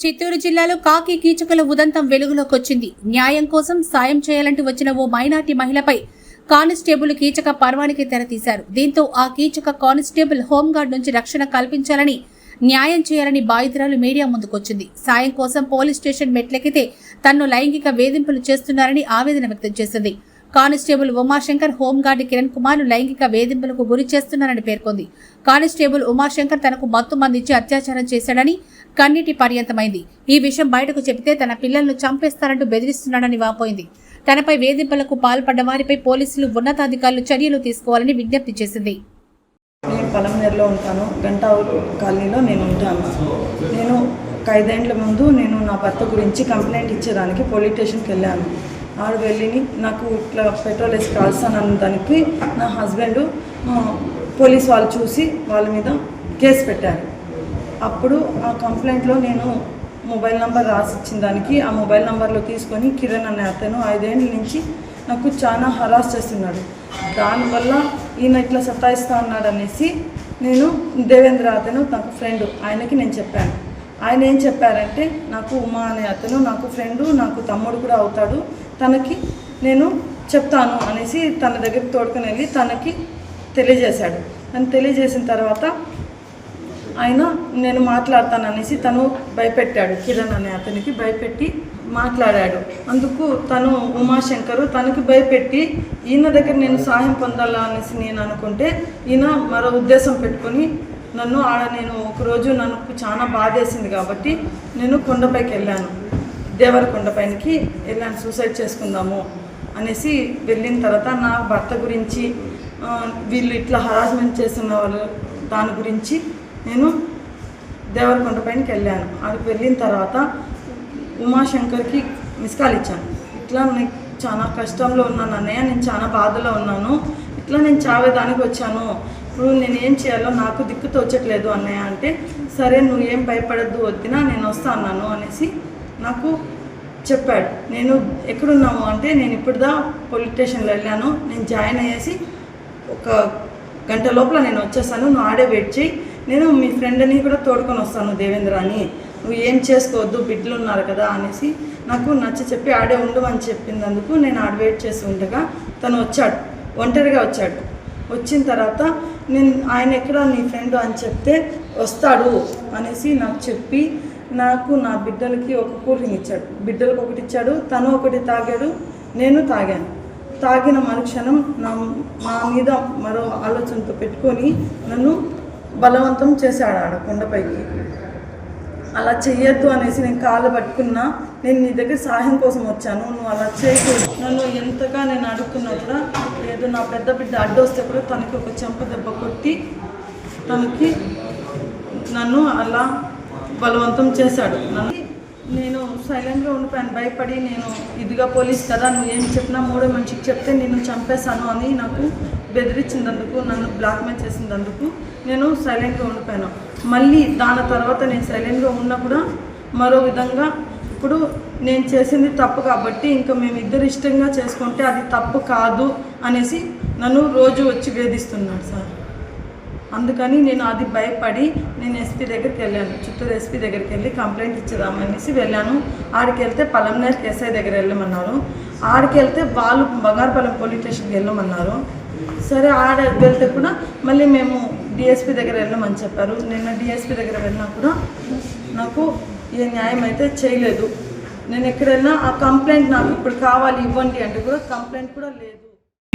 చిత్తూరు జిల్లాలో కాకి కీచకుల ఉదంతం వెలుగులోకి వచ్చింది న్యాయం కోసం సాయం చేయాలంటూ వచ్చిన ఓ మైనార్టీ మహిళపై కానిస్టేబుల్ కీచక పర్వానికి తెరతీశారు. దీంతో ఆ కీచక కానిస్టేబుల్ హోంగార్డ్ నుంచి రక్షణ కల్పించాలని న్యాయం చేయాలని బాధితురాలు మీడియా ముందుకొచ్చింది. సాయం కోసం పోలీస్ స్టేషన్ మెట్లెక్కితే తన్ను లైంగిక వేధింపులు చేస్తున్నారని ఆవేదన వ్యక్తం చేసింది. Constable Umashankar home guard Kiran Kumar లైంగిక వేధింపులకు గురి చేస్తున్నారని పేర్కొంది. కానిస్టేబుల్ ఉమాశంకర్ తనకు మత్తు మందించి అత్యాచారం చేశాడని కన్నీటి పర్యంతమైంది. ఈ విషయం బయటకు చెబితే తన పిల్లలను చంపేస్తారంటూ బెదిరిస్తున్నాడని వాపోయింది. తనపై వేధింపులకు పాల్పడ్డ వారిపై పోలీసులు ఉన్నతాధికారులు చర్యలు తీసుకోవాలని విజ్ఞప్తి చేసింది. నేను పలంనేరులో ఉంటాను. గంట కాలనీలో నేను ఉంటాను. నేను ఒక ఐదేండ్ల ముందు నేను నా భర్త గురించి కంప్లైంట్ ఇచ్చేదానికి పోలీస్ స్టేషన్కి వెళ్ళాను. ఆడు వెళ్ళి నాకు ఇట్లా పెట్రోల్ వేసి కాల్స్తానన్న దానికి నా హస్బెండ్ పోలీస్ వాళ్ళు చూసి వాళ్ళ మీద కేసు పెట్టారు. అప్పుడు ఆ కంప్లైంట్లో నేను మొబైల్ నెంబర్ రాసిచ్చిన దానికి ఆ మొబైల్ నెంబర్లో తీసుకొని కిరణ్ అనే అతను ఐదేళ్ళ నుంచి నాకు చాలా హరాస్ చేస్తున్నాడు. దానివల్ల ఈయన ఇట్లా సతాయిస్తా ఉన్నాడు అనేసి నేను దేవేంద్ర అతను నాకు ఫ్రెండ్ ఆయనకి నేను చెప్పాను. ఆయన ఏం చెప్పారంటే నాకు ఉమా అనే అతను నాకు ఫ్రెండు నాకు తమ్ముడు కూడా అవుతాడు. తనకి నేను చెప్తాను అనేసి తన దగ్గరికి తోడుకొని వెళ్ళి తనకి తెలియజేశాడు. తను తెలియజేసిన తర్వాత ఆయన నేను మాట్లాడతాను అనేసి తను భయపెట్టాడు. కిరణ్ అనే అతనికి భయపెట్టి మాట్లాడాడు. అందుకు తను ఉమాశంకరు తనకి భయపెట్టి ఈయన దగ్గర నేను సహాయం పొందాలా? అనేసి నేను అనుకుంటే ఈయన మరో ఉద్దేశం పెట్టుకొని నన్ను ఆడ నేను ఒకరోజు నన్ను చాలా బాధేసింది కాబట్టి నేను కొండపైకి వెళ్ళాను. దేవరకొండ పైనకి వెళ్ళాను సూసైడ్ చేసుకుందాము అనేసి వెళ్ళిన తర్వాత నా భర్త గురించి వీళ్ళు ఇట్లా హరాస్మెంట్ చేస్తున్న వాళ్ళు దాని గురించి నేను దేవరకొండ పైనకి వెళ్ళాను. అక్కడికి వెళ్ళిన తర్వాత ఉమాశంకర్కి మిస్ కాల్ ఇచ్చాను. ఇట్లా నేను చాలా కష్టంలో ఉన్నాను అన్నయ్య నేను చాలా బాధలో ఉన్నాను. ఇట్లా నేను చావేదానికి వచ్చాను. ఇప్పుడు నేను ఏం చేయాలో నాకు దిక్కు తోచట్లేదు అన్నయ్య అంటే సరే నువ్వు ఏం భయపడద్దు వద్దినా నేను వస్తా అన్నాను అనేసి నాకు చెప్పాడు. నేను ఎక్కడున్నాము అంటే నేను ఇప్పుడుదా పోలీస్ స్టేషన్లో వెళ్ళాను. నేను జాయిన్ అయ్యేసి ఒక గంట లోపల నేను వచ్చేసాను నువ్వు ఆడే వెయిట్ చేయి నేను మీ ఫ్రెండ్ని కూడా తోడుకొని వస్తాను దేవేంద్ర అని నువ్వు ఏం చేసుకోవద్దు బిడ్డలు ఉన్నారు కదా అనేసి నాకు నచ్చ చెప్పి ఆడే ఉండు అని చెప్పినందుకు నేను ఆడ వెయిట్ చేసి ఉండగా తను వచ్చాడు. ఒంటరిగా వచ్చాడు. వచ్చిన తర్వాత నేను ఆయన ఎక్కడ నీ ఫ్రెండ్? అని చెప్తే వస్తాడు అనేసి నాకు చెప్పి నాకు నా బిడ్డలకి ఒక కూల్ డ్రింక్ ఇచ్చాడు. బిడ్డలకు ఒకటి ఇచ్చాడు తను ఒకటి తాగాడు నేను తాగాను. తాగిన మరుక్షణం నా మా మీద మరో ఆలోచనతో పెట్టుకొని నన్ను బలవంతం చేశాడు ఆడ కొండపైకి. అలా చెయ్యొద్దు అనేసి నేను కాళ్ళు పట్టుకున్నా నేను నీ దగ్గర సహాయం కోసం వచ్చాను నువ్వు అలా చేయకూడదు నన్ను ఎంతగా నేను అడుగుతున్నా కూడా లేదు నా పెద్ద బిడ్డ అడ్డొస్తే కూడా తనకి ఒక చెంప దెబ్బ కొట్టి తనకి నన్ను అలా బలవంతం చేశాడు. నన్ను నేను సైలెంట్గా ఉండిపోయాను భయపడి నేను ఇదిగా పోలీస్ కదా నువ్వు ఏం చెప్పినా మూడో మనిషికి చెప్తే నేను చంపేశాను అని నాకు బెదిరించినందుకు నన్ను బ్లాక్మెయిల్ చేసినందుకు నేను సైలెంట్గా ఉండిపోయాను మళ్ళీ దాని తర్వాత నేను సైలెంట్గా ఉన్నా కూడా మరో విధంగా ఇప్పుడు నేను చేసింది తప్పు కాబట్టి ఇంకా మేము ఇద్దరు ఇష్టంగా చేసుకుంటే అది తప్పు కాదు అనేసి నన్ను రోజు వచ్చి వేధిస్తున్నాడు సార్. అందుకని నేను అది భయపడి నేను ఎస్పీ దగ్గరికి వెళ్ళాను. చిత్తూరు ఎస్పీ దగ్గరికి వెళ్ళి కంప్లైంట్ ఇచ్చేదామనేసి వెళ్ళాను. ఆడికి వెళ్తే పలంనేర్ ఎస్ఐ దగ్గర వెళ్ళమన్నారు. ఆడికి వెళ్తే వాళ్ళు బంగారుపాలెం పోలీస్ స్టేషన్కి వెళ్ళమన్నారు. సరే ఆడ వెళ్తే కూడా మళ్ళీ మేము డిఎస్పీ దగ్గర వెళ్ళమని చెప్పారు. నిన్న డిఎస్పీ దగ్గర వెళ్ళినా కూడా నాకు ఏ న్యాయం అయితే చేయలేదు. నేను ఎక్కడ వెళ్ళినా ఆ కంప్లైంట్ నాకు ఇప్పుడు కావాలి ఇవ్వండి అంటే కూడా కంప్లైంట్ కూడా లేదు.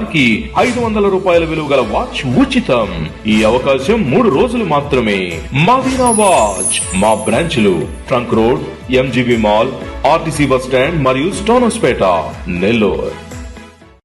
వారికి ఐదు వందల రూపాయల విలువ గల వాచ్ ఉచితం. ఈ అవకాశం మూడు రోజులు మాత్రమే. మదీనా వాచ్ మా బ్రాంచ్లు trunk road MGB mall RTC bus stand మరియు స్టోనస్పేట నెల్లూరు.